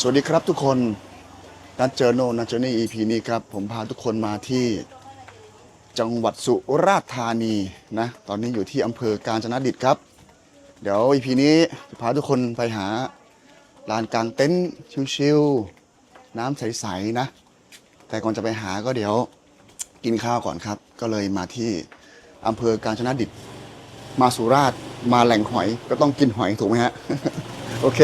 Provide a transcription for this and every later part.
สวัสดีครับทุกคนนัดเจอโนนัดเจอนี่ EP นี้ครับ ผมพาทุกคนมาที่จังหวัดสุราษฎร์ธานีนะ ตอนนี้อยู่ที่อำเภอกาญจนดิตครับ เดี๋ยว EP นี้จะพาทุกคนไปหาลานกลางเต็นท์ชิวๆน้ำใสๆนะ แต่ก่อนจะไปหาก็เดี๋ยวกินข้าวก่อนครับ ก็เลยมาที่อำเภอกาญจนดิต มาสุราษฎร์มาแหล่งหอยก็ต้องกินหอยถูกไหมฮะ โอเค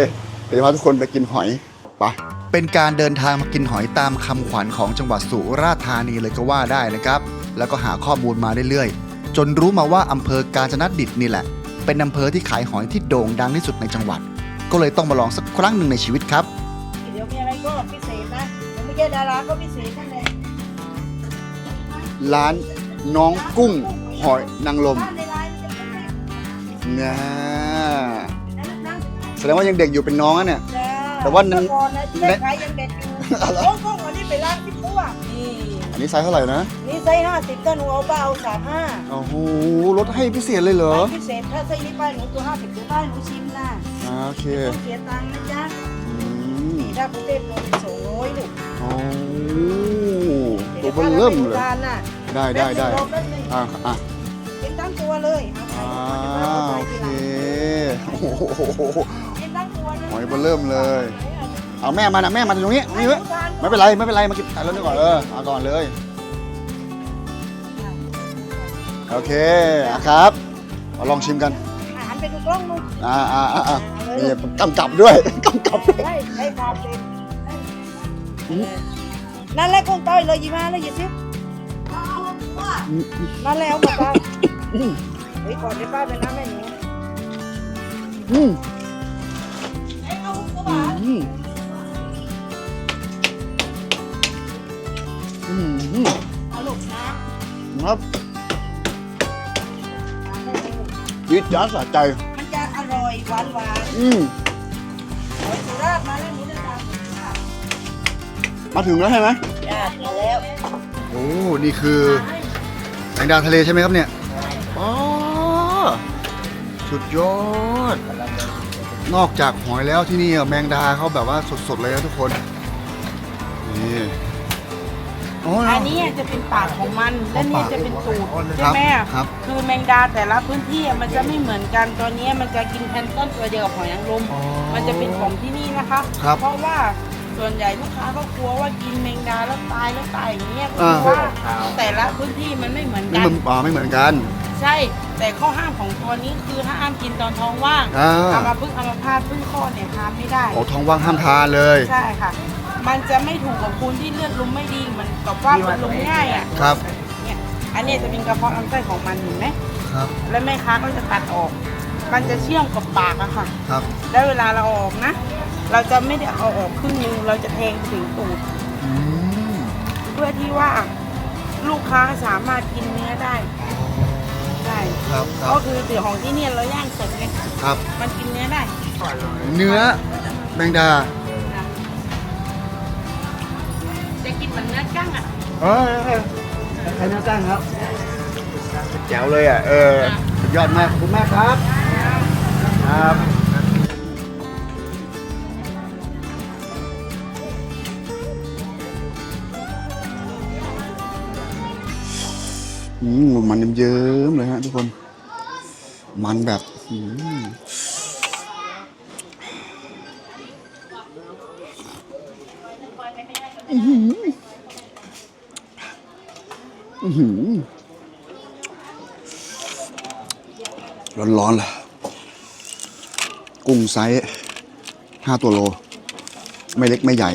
เดี๋ยวพาทุกคนไปกินหอย ไปเป็นการเดินทางมากินหอยตามคำขวัญของจังหวัดสุราษฎร์ธานีเลยก็ว่าได้นะครับ แล้วก็หาข้อมูลมาเรื่อยๆ จนรู้มาว่าอำเภอกาญจนดิตนี่แหละ เป็นอำเภอที่ขายหอยที่โด่งดังที่สุดในจังหวัด ก็เลยต้องมาลองสักครั้งหนึ่งในชีวิตครับ เดี๋ยวมีอะไรก็พิเศษนะยังไม่ใช่ดาราก็พิเศษนั่นแหละร้านน้องกุ้งหอยนางลมบ้านในร้านจะเป็นแบบนะนั้นนะแสดงว่ายังเด็กอยู่เป็นน้องอะเนี่ยจ้า แต่ว่านั้นเมื่อก่อนนะที่ได้ขายยังเด็กอยู่โอ้โหวันนี้ไปร้านพี่ตัวนี่อันนี้ไซส์เท่าไหร่นะ นี่ไซส์ห้าสิบถ้าหนูเอาเปล่าสามห้าโอ้โหลดให้พิเศษเลยเหรอพิเศษถ้าไซส์นี้ป้ายหนูตัวห้าสิบตัวป้ายหนูชิมนะอ่าโอเคต้องเสียตังค์นะจ๊ะอืมนี่ถ้ากรุงเทพตัวเป็นสองร้อยลูกโอ้ตัวเบนเริ่มเลยทานน่ะได้ได้ได้แป๊บนึงรอแป๊บนึงอะอะเป็นทั้งตัวเลยเอาอ่าไปโอเคเอาโอ้โห เป็นทั้งตัวนะหอยเบิ่มเริ่มเลย เอาแม่มานะแม่มาตรงนี้นี่เว้ยไม่เป็นไรไม่เป็นไรมากินถ่ายแล้วนี่ก่อนเออเอาก่อนเลยโอเคอะครับมาลองชิมกันอาหารไปดูกล้องนู้นอ่าอ่าอ่าอ่านี่กำกับด้วยกำกับด้วยได้ได้ความเป็นอืมนั่นแหละกุ้งต้อยเลยยี่มาเลยยี่สิบนั่นแหละเอามาป้าเฮ้ยก่อนเดี๋ยวป้าเป็นน้ำแม่หนู อืมอืมอืมอืมเอาลูกน้ครับยืดจ้าดสะใจ มันจะอร่อยหวานหวานอืมหอยสุราษฎร์มาแล้วหนูจะมาถึงแล้วใช่ไหมจ้ามาแล้วโอ้นี่คือแมงดาทะเลใช่ไหมครับเนี่ยอ๋อสุดยอด นอกจากหอยแล้วที่นี่แมงดาเขาแบบว่าสดๆเลยนะทุกคน นี่อ๋ออันนี้จะเป็นปากของมันและนี่จะเป็นตูดใช่ไหมครับคือแมงดาแต่ละพื้นที่มันจะไม่เหมือนกันตัวนี้มันจะกินแพลนต้นตัวเดียวกับหอยนางรมอ๋อมันจะเป็นของที่นี่นะคะครับเพราะว่าส่วนใหญ่ลูกค้าก็กลัวว่ากินแมงดาแล้วตายแล้วตายอย่างเงี้ยอ่าเพราะว่าแต่ละพื้นที่มันไม่เหมือนไม่กัเหนมือนอ่าไม่เหมือนกัน ใช่ แต่ข้อห้ามของตัวนี้คือห้ามกินตอนท้องว่างอ่า เอามาพึ่งเอามาพาดพึ่งข้อดเนี่ยทานไม่ได้ โอ้ท้องว่างห้ามทานเลย ใช่ค่ะ มันจะไม่ถูกกับคุณที่เลือดลุมไม่ดีเหมือนกับว่าเป็นลุมง่ายอะครับ เนี่ยอันเนี้ยจะเป็นกระเพาะลำไส้ของมันเห็นไหมครับแล้วแม่ค้าก็จะตัดออก มันจะเชื่อมกับปากอะค่ะ ครับ แล้วเวลาเราเอาออกนะ เราจะไม่ได้เอาออกครึ่งนึงเราจะแทงถึงตูด อืมเพื่อที่ว่าลูกค้าสามารถกินเนื้อได้ใช่ ครับครัก็บคือถือของที่เนี่ยเราย่างสดไงครับ มันกินเนื้อได้เนื้อแมงดาจะกินเหมือนเนื้อกั้งอะเออใครน่าจ้างครับแจ๋วเลยอะเออสุดยอดมากขอบคุณมากครับครับ มันเยิ้มเลยฮะทุกคน มันแบบอืมอื้อหือร้อนๆล่ะ กุ้งไซส์ห้าตัวโล ไม่เล็กไม่ใหญ่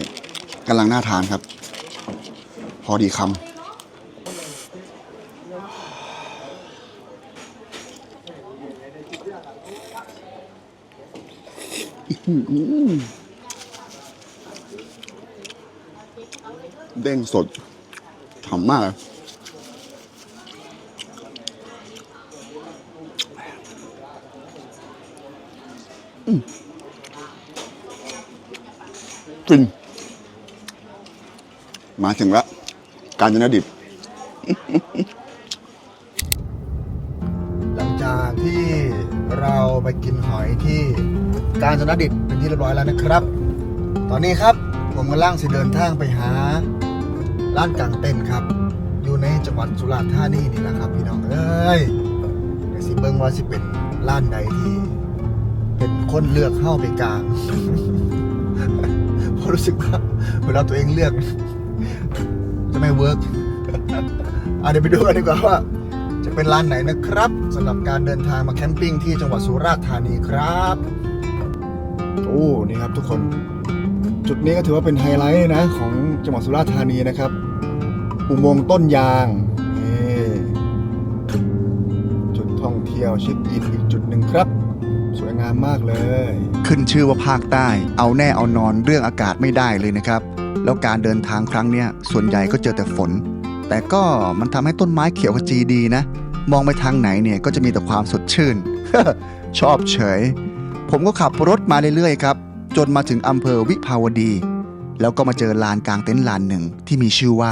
กำลังน่าทานครับ พอดีคำ เด้งสดฉ่ำมากเลยฟินมาถึงแล้ว การจนดิบ ไปกินหอยที่กาญจนดิตเป็นที่เรียบร้อยแล้วนะครับ ตอนนี้ครับผมกำลังสิเดินทางไปหาร้านกลางเต็นครับ อยู่ในจังหวัดสุราษฎร์ธานีนี่แหละครับ พี่น้องเอ้ยเดี๋ยวสิเบิ่งว่าสิเป็นร้านใดที่ เป็นคนเลือกเข้าไปกลางเพราะรู้สึกว่าเวลาตัวเองเลือก จะไม่เวิร์กอะเดี๋ยวไปดูกันดีกว่าว่า จะเป็นร้านไหนนะครับสำหรับการเดินทางมาแคมปิ้งที่จังหวัดสุราษฎร์ธานีครับโอ้นี่ครับทุกคนจุดนี้ก็ถือว่าเป็นไฮไลท์นะของจังหวัดสุราษฎร์ธานีนะครับอุโมงค์ต้นยางนี่จุดท่องเที่ยวเช็คอินอีกจุดหนึ่งครับ สวยงามมากเลย ขึ้นชื่อว่าภาคใต้ เอาแน่เอานอนเรื่องอากาศไม่ได้เลยนะครับ แล้วการเดินทางครั้งเนี้ยส่วนใหญ่ก็เจอแต่ฝน แต่ก็มันทำให้ต้นไม้เขียวขจีดีนะ มองไปทางไหนเนี่ยก็จะมีแต่ความสดชื่น ชอบเฉย ผมก็ขับรถมาเรื่อยๆครับ จนมาถึงอำเภอวิภาวดี แล้วก็มาเจอลานกลางเต็นท์ลานหนึ่งที่มีชื่อว่า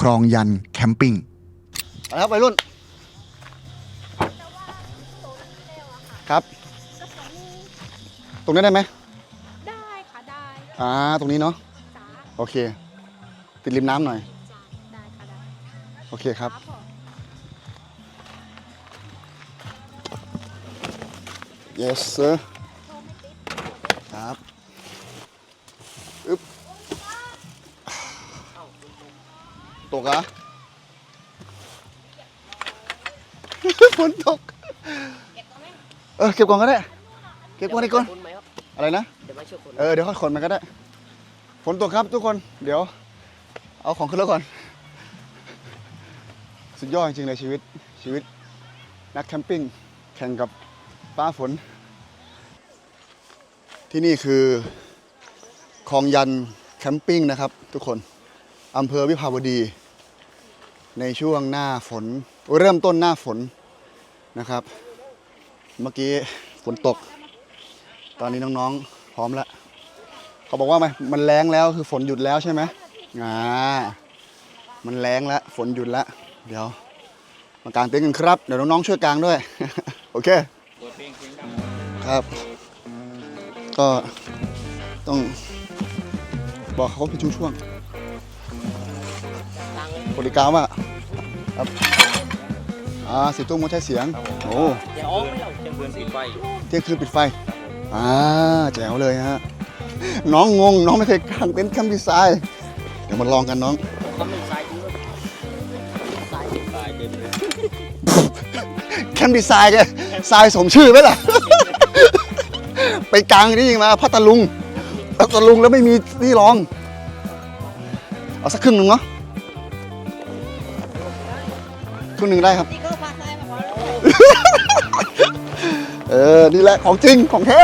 คลองยันแคมปิ้งอะไรครับวัยรุ่นครับ ตรงนี้ได้ไหมได้ค่ะได้ อ่า ตรงนี้เนาะจ้าโอเค ติดริมน้ำหน่อยจ้าได้ค่ะได้ โอเคครับผม yes sir ครับอึ๊บตกเหรอะฝนตก เออ เก็บก่อนก็ได้ เก็บก่อนดีก่อนคุณไหมครับอะไรนะเดี๋ยวมาช่วยคุณเออ เดี๋ยวค่อยขนมันก็ได้ ฝนตกครับทุกคน เดี๋ยว เอาของขึ้นรถก่อน สุดยอดจริงๆเลยชีวิตชีวิตนักแคมปิ้งแข่งกับฟ้าฝน ที่นี่คือคลองยันแคมปิ้งนะครับ ทุกคนอำเภอวิภาวดี ในช่วงหน้าฝน เริ่มต้นหน้าฝนนะครับ เมื่อกี้ฝนตก ตอนนี้น้องๆ พร้อมแล้วเขาบอกว่าไหมมันแรงแล้วคือฝนหยุดแล้วใช่ไหมอ่ามันแรงแล้วฝนหยุดแล้ว เดี๋ยวมากางเต็นท์กันครับ เดี๋ยวน้องๆช่วยกางด้วย โอเคครับ ก็ต้องบอกเขาเป็นช่วงๆบริการว่าครับอ่าสิตุ้มงดใช้เสียง โอ้เดี๋ยวอ๋อไม่เราจะเบือนปิดไฟเที่ยงคืนปิดไฟอ่าแจ๋วเลยฮะ น้องงง น้องไม่เคยกางเต็นท์แคมป์ดีไซน์เดี๋ยวมาลองกันน้อง แคมป์ดีไซน์แกทรายสมชื่อไหมล่ะ ไปกลางนี่ยิงมาพัทลุงพัทลุงแล้วไม่มีที่รอง เอาสักครึ่งหนึ่งเนาะครึ่งหนึ่งได้ครับ นี่ก็พักได้มาพอแล้วเออ นี่แหละของจริงของแท้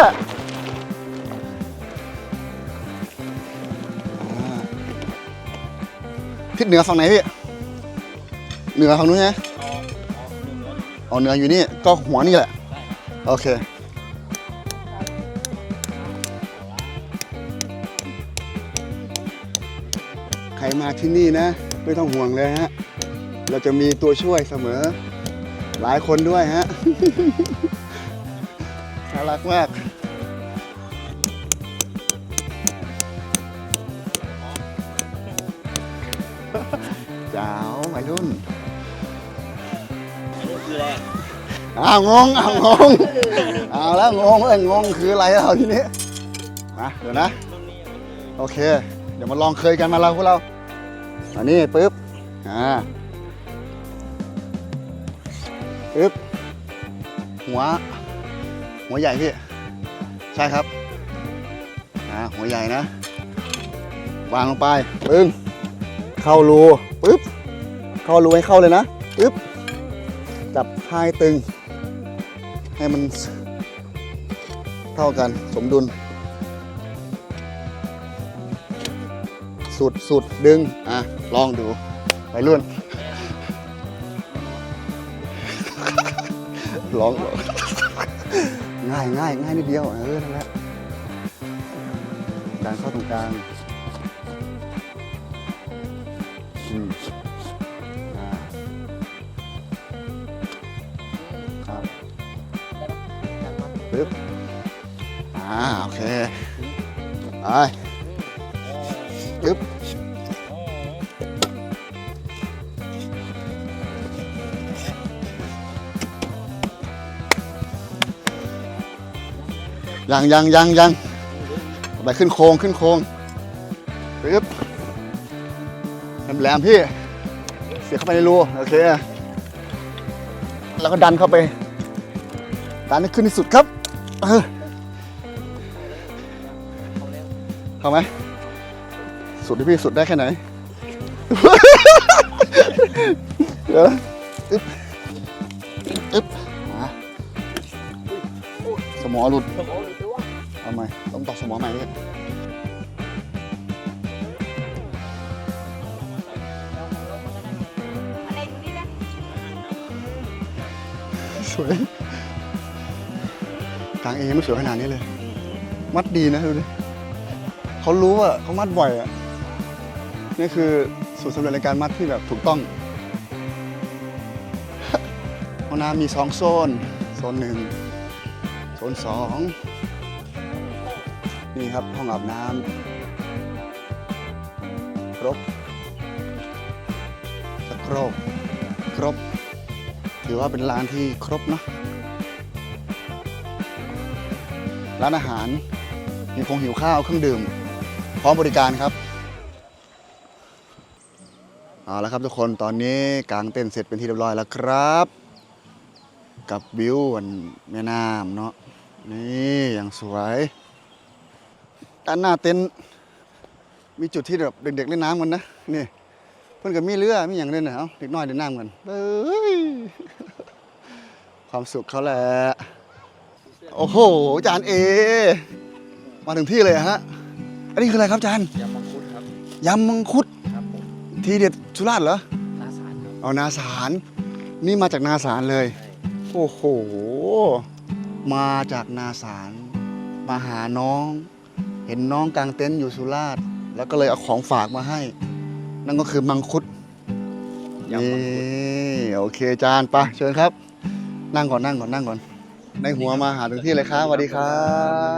ทิศเหนือฝั่งไหนพี่ เหนือฝั่งนู้นไเอาเนื้ออยู่นี่ก็หัวนี่แหละ โอเค ใครมาที่นี่นะ ไม่ต้องห่วงเลยฮะ เราจะมีตัวช่วยเสมอ หลายคนด้วยฮะน่ารักมาก อ้าวงงอ้าวงงเอาแล้วงงเลยงงคืออะไรเราทีนี้มาเดี๋ยวนะ โอเค เดี๋ยวมาลองเคยกันมาเราพวกเราอันนี้ปึ๊บอ่าปึ๊บหัว หัวใหญ่พี่ ใช่ครับอ่าหัวใหญ่นะ วางลงไปปึ้งเข้ารูปึ๊บเข้ารูให้เข้าเลยนะปึ๊บจับท้ายตึง ให้มันเท่ากันสมดุล สุดสุดดึง อะ ลองดูไปรุ่นลองลองง่ายง่ายง่ายนิดเดียว เออนั่นแหละดันเข้าตรงกลาง ปึ๊บอ่าโอเคไปอึ๊บยังยังยังยังไปขึ้นโครงขึ้นโครงปึ๊บแหลมๆพี่ เสียเข้าไปในรูโอเค แล้วก็ดันเข้าไปดันให้ขึ้นที่สุดครับ เออเข้าไหมสุดที่พี่สุดได้แค่ไหนเดี๋ยวนะอึ๊บอึ๊บมาสมอหลุดสมองหรือว่าเอาใหม่ต้องต่อสมอใหม่เลยอะไรอยู่นี่นะสวย กลางเองไม่สวยขนาดนี้เลย มัดดีนะดูดิเขารู้ว่าเขามัดบ่อยอะนี่คือสูตรสำเร็จในการมัดที่แบบถูกต้องห้องน้ำมีสองโซน โซนหนึ่งโซนสองนี่ครับห้องอาบน้ำครบสกรกครบ ถือว่าเป็นร้านที่ครบเนอะ ร้านอาหารมีคงหิวข้าวเครื่องดื่ม พร้อมบริการครับเอาละครับทุกคนตอนนี้กางเต้นเสร็จเป็นที่เรียบร้อยแล้วครับ กับวิวบนแม่น้ำเนาะนี่อย่างสวยด้านหน้าเต็นท์มีจุดที่แบบเด็กๆเล่นน้ำกันนะนี่เพื่อนกับมีเรือมีอย่างเล่นนะเอาเด็กน้อยเล่นน้ำกันเอ้ยความสุขเขาแหละ โอ้โหจานเอ มาถึงที่เลยอะฮะ อันนี้คืออะไรครับจานยำมังคุดครับยำมังคุดครับผมทีเด็ดสุราษฎร์เหรอนาสารครับเอานาสาร นี่มาจากนาสารเลยใช่โอ้โห มาจากนาสารมาหาน้อง เห็นน้องกลางเต็นท์อยู่สุราษฎร์แล้วก็เลยเอาของฝากมาให้ นั่นก็คือมังคุดยำมังคุดนี่โอเคจานไปะเชิญครับ นั่งก่อนนั่งก่อนนั่งก่อน ในหัวมาหาถึงที่เลยครับสวัสดีครั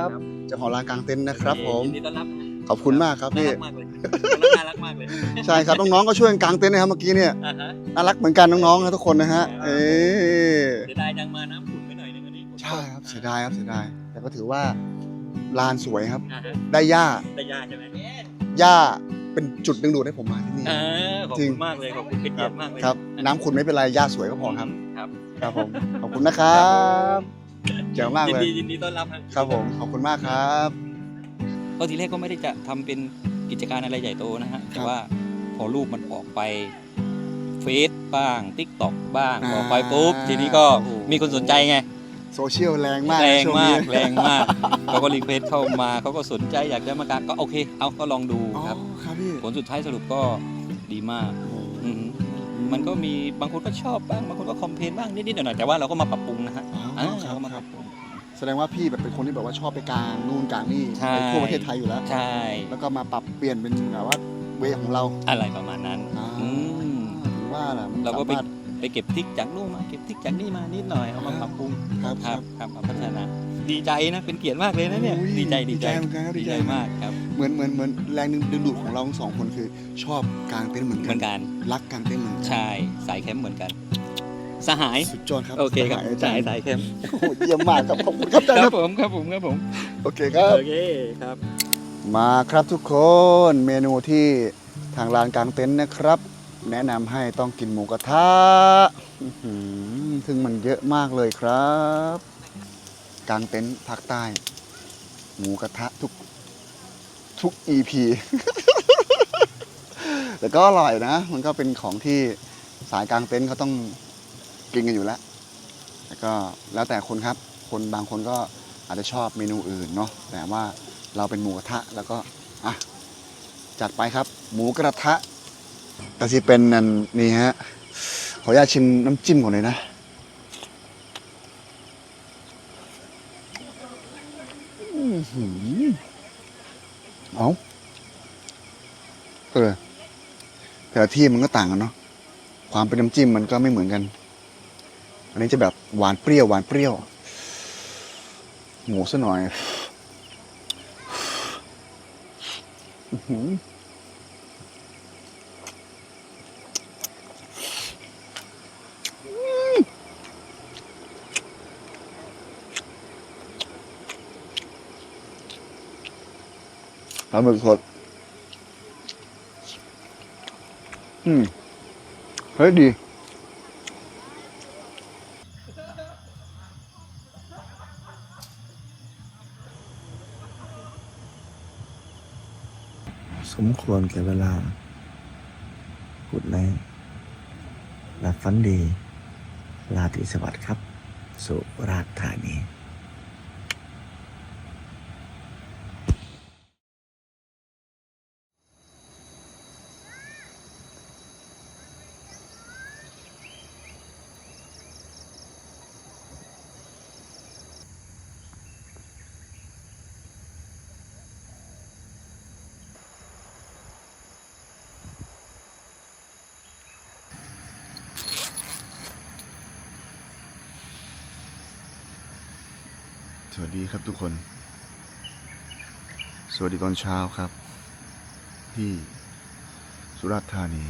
บเจ้าของร้านกลางเต็นท์นะครับผมยินดีต้อนรับขอบคุณมากครับน่าพี่รักมากเลยน่ารักมากเลยใช่ครับน้องๆก็ช่วยกันกางเต็นท์นะครับเมื่อกี้เนี่ยอ่าฮะน่ารักเหมือนกันน้องๆนะทุกคนนะฮะเอ๊ะเสียดายจังมาน้ำขุ่นไปหน่อยนึงอันนี้ใช่ครับเสียดายครับเสียดายแต่ก็ถือว่าลานสวยครับ อ่าฮะได้หญ้าได้ยากใช่ไหมหญ้าเป็นจุดดึงดูดให้ผมมาที่นี่ เออขอบจริง คุณมากเลยขอบคุณเป็นคเกีรัยรติมากเลยครับน้ำขุ่นไม่เป็นไรหญ้าสวยก็พอครับ ครับ ครับผม ขอบคุณนะครับ เจ๋งมากยินเลย ดียินดีต้อนรับฮะครับผม ขอบคุณมากครับ ก็ทีแรกก็ไม่ได้จะทำเป็นกิจการอะไรใหญ่โตนะฮะ แต่ว่าพอรูปมันออกไปเฟซบ้างทิกตอกบ้างอ่าออกไปปุ๊บ ทีนี้ก็โอ้โห มีคนสนใจไง โซเชียลแรงมากแรงช่วมากนี้แรงมากเขาก็รีเควสเข้ามาเขาก็สนใจอยากจะมากางก็โอเค เอาก็ลองดูอ๋อครับ ครับพี่ผลสุดท้ายสรุปก็ดีมากอืมมันก็มีบางคนก็ชอบบ้างบางคนก็คอมเพลนบ้างนิดๆหน่อยๆแต่ว่าเราก็มาปรับปรุงนะฮะ อ๋ออ่าครัเราบก็มาคปรัรับบปรุงแสดงว่าพี่แบบเป็นคนที่แบบว่าชอบไปกลางนู่นกลางนี่ใช่ ไปทั่วประเทศไทยอยู่แล้ว ใช่ แล้วก็มาปรับเปลี่ยนเป็นแบบว่าเวของเรา อะไรประมาณนั้นอ่า อืมถือว่าล่ะมันเราก็ไป สมถ ไปเก็บทิกจากนู่นมาเก็บทิกจากนี่มานิดหน่อยเอามาปรับปรุงครับคครัรับบครับมาพัฒนา ดีใจนะเป็นเกียรติมากเลยนะเนี่ย อุ้ยดีใจดีใจเหมือนกันครับดีใจ มากครับเหมือนเหมือนเหมือนแรงดึงดูดของเราทั้งสองคนคือ ชอบกลางเต็นท์เหมือนเหกัมือนกันรักกลางเต็นท์เหมือนกันใช่สายแคมป์เหมือนกัน สหาย สุดยอดครับโอเคครับอาจาสารยย์สายแคมป์โอ้โหเยี่ยมมากครับขอบคุณครับอาจารย์คครัรับบผมครับผมครับผมโอเคครับ โอเคครับ มาครับทุกคนเมนูที่ทางร้านกลางเต็นท์นะครับ แนะนำให้ต้องกินหมูกระทะอื้อหือซึ่งมันเยอะมากเลยครับกลางเต็นท์ภาคใต้ หมูกระทะทุกทุก EP แต่ก็อร่อยนะ มันก็เป็นของที่สายกลางเต็นท์เขาต้อง กินกันอยู่แล้วแต่ก็แล้วแต่คนครับ คนบางคนก็อาจจะชอบเมนูอื่นเนาะแต่ว่าเราเป็นหมูกระทะแล้วก็อะจัดไปครับ หมูกระทะแต่ที่เป็นนันนี่ฮะขออนุญาตชิมน้ำจิ้มก่อนเลยนะอื้อหือเอาเออแต่ละที่มันก็ต่างกันเนาะความเป็นน้ำจิ้มมันก็ไม่เหมือนกัน อันนี้จะแบบหวานเปรี้ยวหวานเปรี้ยว หมูซะหน่อยปลาหมึกสดอืมเฮ้ยดี สมควรแก่เวลาพูดในหลับฝันดี ลาติสวัสดิ์ครับ สุราษฎร์ธานี สวัสดีครับทุกคน สวัสดีตอนเช้าครับ ที่สุราษฎร์ธานี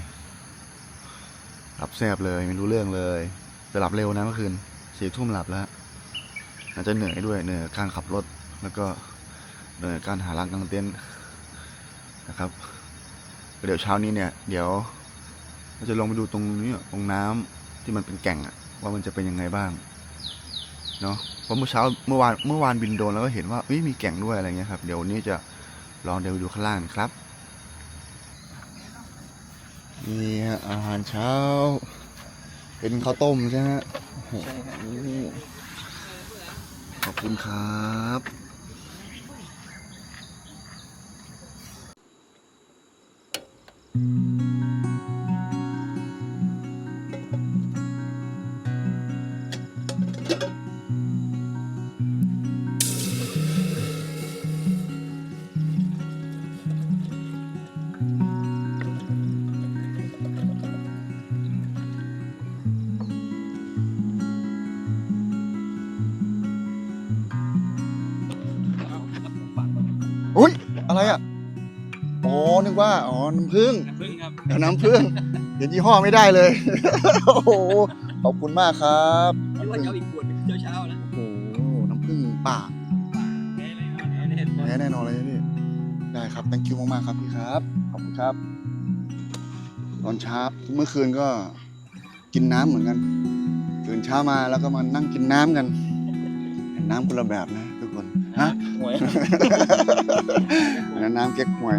หลับแซบเลยไม่รู้เรื่องเลยแต่หลับเร็วนะเมื่อคืนสี่ทุ่มหลับแล้วอาจจะเหนื่อยด้วยเหนื่อยการขับรถ แล้วก็เหนื่อยการหาร้านกางเต็นท์นะครับ เดี๋ยวเช้านี้เนี่ย เดี๋ยวเราจะลงไปดูตรงนี้อะตรงน้ำที่มันเป็นแก่งอะว่ามันจะเป็นยังไงบ้าง เนาะ เพราะเมื่อเช้าเมื่อวานเมื่อวานบินโดนแล้วก็เห็นว่าอมีแก่งด้วยอะไรเงี้ยครับ เดี๋ยววันนี้จะลองเดินดูข้างล่างครับนี่ฮะอาหารเช้า เป็นข้าวต้มใช่ไหมฮะโอ้โหขอบคุณครับอุ้ยำผึ้งน้ำผึ้งครับ เดี๋ยวน้ำผึ้งเห็นยี่ห้อไม่ได้เลย โอ้โหขอบคุณมากครับคิดว่าจะเอาอีกขวดเป็นเช้าๆนะโอ้โหน้ำผึ้งป่าแน่เลยครับแน่เลยแน่แน่นอนเลยพี่ได้ครับ thank you มากๆครับพี่ครับ ขอบคุณครับ ตอนเช้าเมื่อคืนก็กินน้ำเหมือนกันตื่นเช้ามาแล้วก็มานั่งกินน้ำกันแต่น้ำคนละแบบนะทุกคนฮะหวยอันนั้นน้ำเก๊กฮวย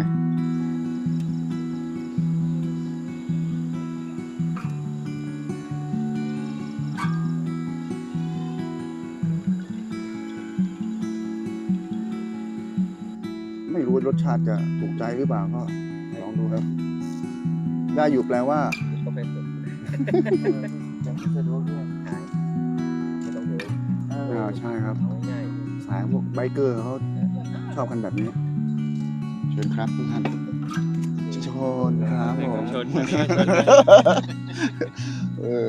รู้ว่ารสชาติจะถูกใจหรือเปล่าก็ลองดูครับ ได้อยู่แปลว่า ก็เป็นสะดวกด้วยหายไม่ต้องเดินอ่าใช่ครับ เอาง่ายสายพวกไบเกอร์เขาชอบกันแบบนี้ เชิญครับทุกท่านชนครับผมชนเออ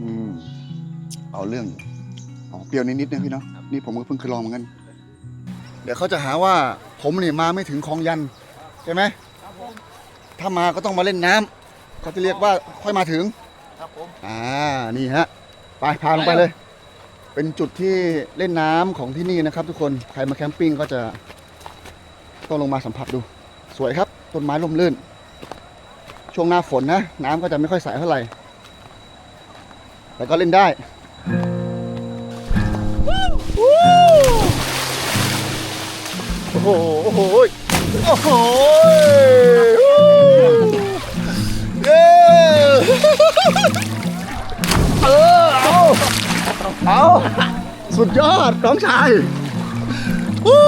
อืมเอาเรื่องออก เปรี้ยวนิดๆนะพี่เนาะนี่ผมก็เพิ่งเคยลองเหมือนกัน เดี๋ยวเขาจะหาว่าผมเนี่ยมาไม่ถึงคลองยันใช่ไหมถ้ามาก็ต้องมาเล่นน้ำเขาจะเรียกว่าค่อยมาถึง ครับผม อ่า นี่ฮะ ไปพาลงไปเลย เป็นจุดที่เล่นน้ำของที่นี่นะครับ ทุกคน ใครมาแคมปิ้งก็จะต้องลงมาสัมผัสดู สวยครับ ต้นไม้ร่มรื่น ช่วงหน้าฝนนะ น้ำก็จะไม่ค่อยใสเท่าไหร่ แต่ก็เล่นได้ โอ้โห โอ้โห โอ้โหเย้เออเอาเอาสุดยอดน้องชายวู้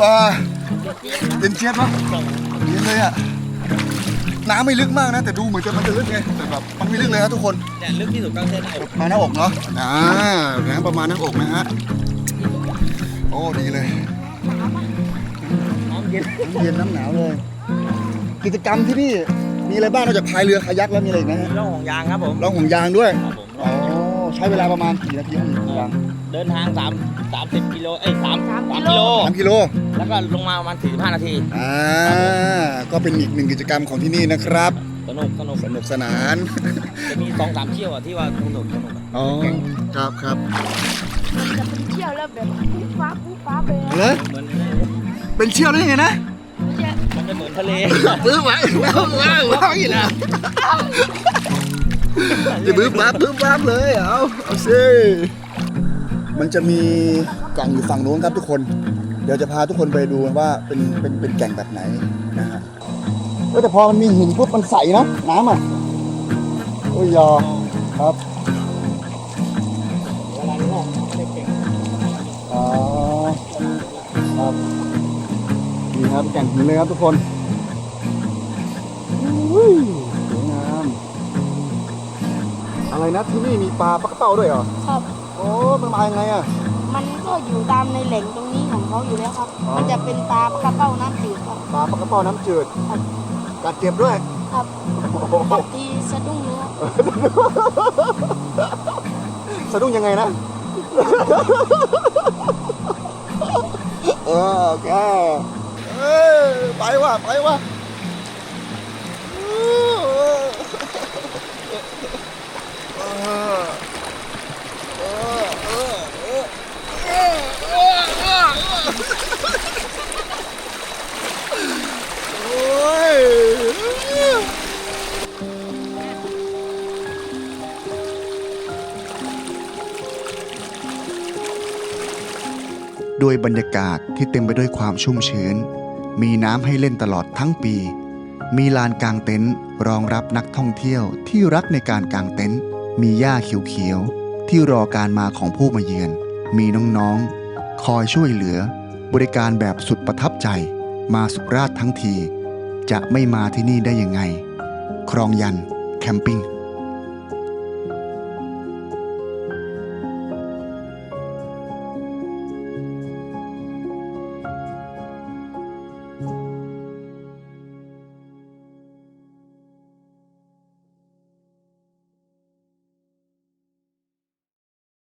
ว้าเย็นเชียบเนาะเย็นเลยอะน้ำไม่ลึกมากนะ แต่ดูเหมือนจะมันจะลึกไงแต่แบบมันไม่ลึกเลยครับทุกคนแต่ลึกที่สุดก็แค่หน้าอกมาหน้าอกเนาะอ่าน้ำประมาณหน้าอกนะฮะ โอ้ดีเลย น้ำเย็นน้ำเย็นน้ำหนาวเลย กิจกรรมที่นี่มีอะไรบ้างนอกจากพายเรือคายักแล้วมีอะไรอีกนะฮะร่องของยางครับผมล่องห่วงยางด้วยครับผมอ๋อใช้เวลาประมาณกี่นาทีครับห่วงยางเดินทางสามสามสิบกิโลเอ้ยสามสามกิโลสามกิโลแล้วก็ลงมาประมาณสี่สิบห้านาทีอ่าก็เป็นอีกหนึ่งกิจกรรมของที่นี่นะครับ สนุกสนุกสนุกสนาน จะมีสองสามเที่ยวอะที่ว่าสนุกสนุกอะ อ๋อ ครับครับ มันจะเป็นเที่ยวแล้วแบบปุ๊บฟ้าปุ๊บฟ้าไปเลยเหรอเหมือนเป็นเชี่ยวได้ยังไงนะไม่ใช่มันจะเหมือนทะเลบื้อว้าวว้าวว้าวว้าวอีกแล้วจะบื้อบ้าบื้อบ้าเลยเอาเอาสิมันจะมีกล่องอยู่ฝั่งโน้นครับทุกคน เดี๋ยวจะพาทุกคนไปดูว่าเป็นเป็นเป็นแก่งแบบไหนนะฮะเอ้ยแต่พอมันมีหินปุ๊บมันใสนะน้ำอะโอ้ยยอครับ ครับนี่ครับแก่งหินเลยครับทุกคนอุ้ยสวยงามอะไรนะที่นี่มีปลาปลากระเป้าด้วยเหรอครับ โอ้มันมายังไงอะ มันก็อยู่ตามในแหล่งตรงนี้ของเขาอยู่แล้วครับ อ๋อ มันจะเป็นปลากระเป้าน้ำจืดครับ ปลาปลากระเป้าน้ำจืดครับ กัดเจ็บด้วยครับโอ้โหกัดทีสะดุ้งเลยครับสะดุ้งยังไงนะ เออโอเคเอ้ยไปว่ะไปว่ะเออเออเออเออเออเออเออโอ้ย ด้วยบรรยากาศที่เต็มไปด้วยความชุ่มชื้น มีน้ำให้เล่นตลอดทั้งปี มีลานกลางเต็นท์รองรับนักท่องเที่ยวที่รักในการกางเต็นท์ มีหญ้าเขียวๆที่รอการมาของผู้มาเยือน มีน้องๆ คอยช่วยเหลือ บริการแบบสุดประทับใจ มาสุราษฎร์ทั้งที จะไม่มาที่นี่ได้ยังไง ครองยัน แคมปิ้ง